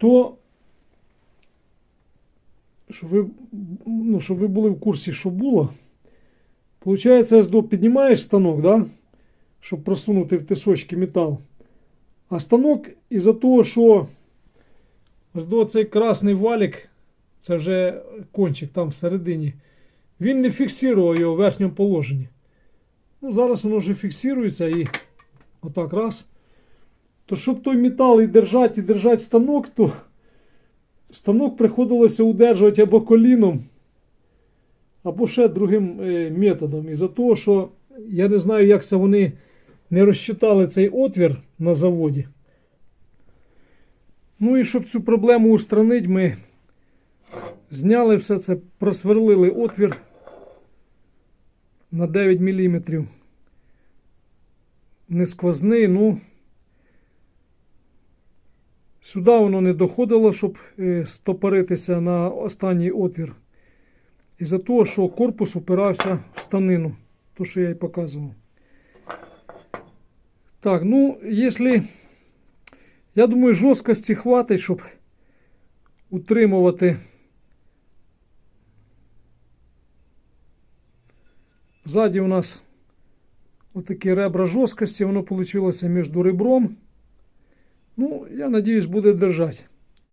то щоб ви, ну, щоб ви були в курсі, що було. Получається, СДО піднімаєш станок, да? щоб просунути в тисочки метал. А станок із-за того, що СДО цей красний валік, це вже кончик там всередині, він не фіксував його в верхньому положенні. Ну, зараз воно вже фіксується і отак раз. То щоб той метал і держати, і держати станок, то станок приходилося удержувати або коліном, або ще другим е, методом. Із-за того, що я не знаю, як це вони не розчитали цей отвір на заводі. Ну і щоб цю проблему устранити, ми зняли все це, просверлили отвір на 9 мм. Не сквозний, ну. Сюди воно не доходило, щоб е, стопоритися на останній отвір. Із-за того, що корпус упирався в станину, то, що я і показував. Так, ну, якщо. Я думаю, жорсткості хватить, щоб утримувати. Ззаді у нас отакі ребра жорсткості, воно вийшло між ребром. Я надіюсь, буде держати.